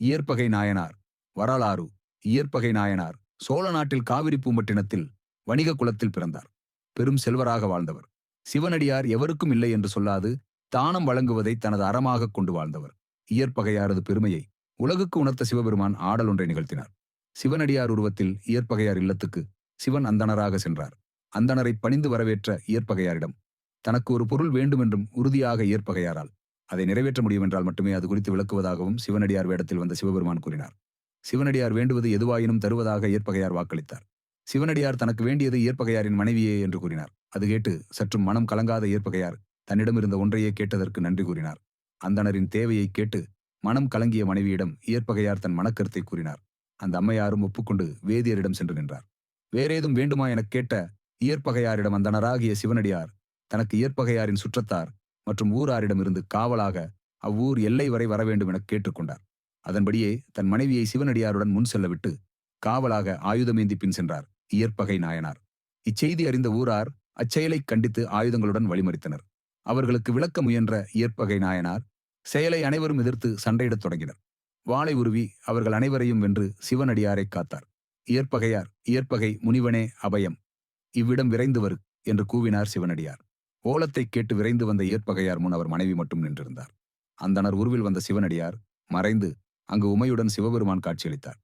இயற்பகை நாயனார் வரலாறு இயற்பகை நாயனார் சோழ நாட்டில் காவிரி பூம்பட்டினத்தில் வணிக குலத்தில் பிறந்தார். பெரும் செல்வராக வாழ்ந்தவர். சிவனடியார் எவருக்கும் இல்லை என்று சொல்லாது தானம் வழங்குவதை தனது அறமாகக் கொண்டு வாழ்ந்தவர். இயற்பகையாரது பெருமையை உலகுக்கு உணர்த்த சிவபெருமான் ஆடல் ஒன்றை நிகழ்த்தினார். சிவனடியார் உருவத்தில் இயற்பகையார் இல்லத்துக்கு சிவன் அந்தணராக சென்றார். அந்தணரை பணிந்து வரவேற்ற இயற்பகையாரிடம் தனக்கு ஒரு பொருள் வேண்டுமென்றும் உறுதியாக இயற்பகையாரால் அதை நிறைவேற்ற முடியும் என்றால் மட்டுமே அது குறித்து விளக்குவதாகவும் சிவனடியார் வேடத்தில் வந்த சிவபெருமான் கூறினார். சிவனடியார் வேண்டுவது எதுவாயினும் தருவதாக ஏற்பகையார் வாக்களித்தார். சிவனடியார் தனக்கு வேண்டியது ஏற்பகையாரின் மனைவியே என்று கூறினார். அது கேட்டு சற்றும் மனம் கலங்காத ஏற்பகையார் தன்னிடமிருந்த ஒன்றையே கேட்டதற்கு நன்றி கூறினார். அந்தணரின் தேவையை கேட்டு மனம் கலங்கிய மனைவியிடம் இயற்பகையார் தன் மனக்கருத்தை கூறினார். அந்த அம்மையாரும் ஒப்புக்கொண்டு வேதியரிடம் சென்று நின்றார். வேறேதும் வேண்டுமா எனக் கேட்ட இயற்பகையாரிடம் அந்தணராகிய சிவனடியார் தனக்கு இயற்பகையாரின் சுற்றத்தார் மற்றும் ஊராரிடமிருந்து காவலாக அவ்வூர் எல்லை வரை வர வேண்டும் என கேட்டுக்கொண்டார். அதன்படியே தன் மனைவியை சிவனடியாருடன் முன் செல்லவிட்டு காவலாக ஆயுதமேந்தி பின் சென்றார். இயற்பகை நாயனார். இச்செய்தி அறிந்த ஊரார் அச்செயலைக் கண்டித்து ஆயுதங்களுடன் வழிமறித்தனர். அவர்களுக்கு விளக்க முயன்ற இயற்பகை நாயனார் செயலை அனைவரும் எதிர்த்து சண்டையிடத் தொடங்கினர். வாளை உருவி அவர்கள் அனைவரையும் வென்று சிவனடியாரைக் காத்தார். இயற்பகையார் இயற்பகை முனிவனே அபயம். இவ்விடம் விரைந்து வரு என்று கூவினார் சிவனடியார். ஓலத்தைக் கேட்டு விரைந்து வந்த ஏற்பகையார் முன் அவர் மனைவி மட்டும் நின்றிருந்தார். அந்தனர் உருவில் வந்த சிவனடியார் மறைந்து அங்கு உமையுடன் சிவபெருமான் காட்சியளித்தார்.